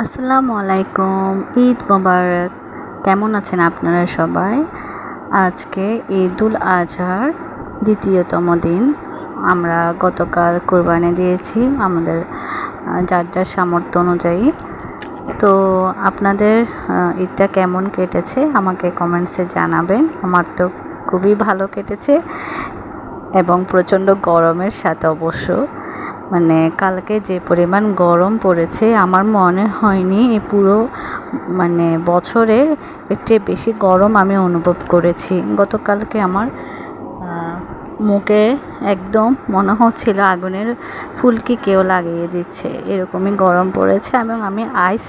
আসসালামু আলাইকুম, ঈদ মোবারক। কেমন আছেন আপনারা সবাই? আজকে ঈদুল আজহার দ্বিতীয়তম দিন। আমরা গতকাল কোরবানি দিয়েছি আমাদের যার যার সামর্থ্য অনুযায়ী। তো আপনাদের ঈদটা কেমন কেটেছে আমাকে কমেন্টসে জানাবেন। আমার তো খুবই ভালো কেটেছে এবং প্রচণ্ড গরমের সাথে অবশ্য মানে কালকে যে পরিমাণ গরম পড়েছে, আমার মনে হয়নি পুরো মানে বছরে এর চেয়ে বেশি গরম আমি অনুভব করেছি। গতকালকে আমার মুখে একদম মনে হচ্ছিল আগুনের ফুলকি কেউ লাগিয়ে দিচ্ছে। এরকমই গরম পড়েছে এবং আমি আইস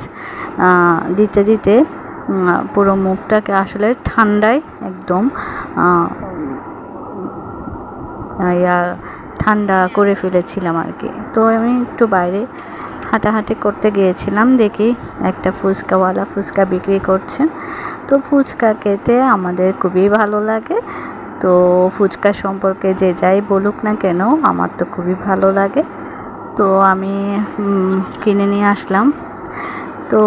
দিতে দিতে পুরো মুখটাকে আসলে ঠান্ডায় একদম ইয়া ঠান্ডা করে ফেলেছিলাম আর কি। তো আমি একটু বাইরে হাঁটাহাঁটি করতে গিয়েছিলাম, দেখি একটা ফুচকাওয়ালা ফুচকা বিক্রি করছেন তো ফুচকা খেতে আমাদের খুবই ভালো লাগে। তো ফুচকা সম্পর্কে যে যাই বলুক না কেন, আমার তো খুবই ভালো লাগে। তো আমি কিনে নিয়ে আসলাম। তো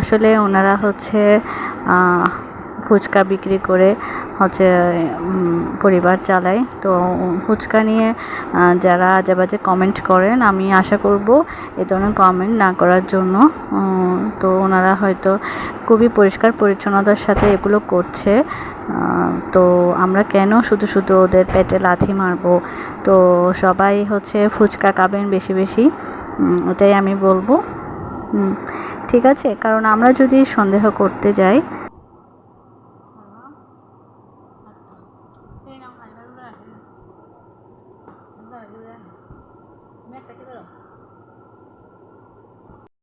আসলে ওনারা হচ্ছে ফুচকা বিক্রি করে হচ্ছে পরিবার চালায়। তো ফুচকা নিয়ে যারা আজেবাজে কমেন্ট করেন, আমি আশা করব এ ধরনের কমেন্ট না করার জন্য। তো ওনারা হয়তো খুবই পরিষ্কার পরিচ্ছন্নতার সাথে এগুলো করছে। তো আমরা কেন শুধু শুধু ওদের পেটে লাথি মারবো? তো সবাই হচ্ছে ফুচকা খাবেন বেশি বেশি। ওটাই আমি বলব। ঠিক আছে, কারণ আমরা যদি সন্দেহ করতে যাই 那，对不对？没得给他了。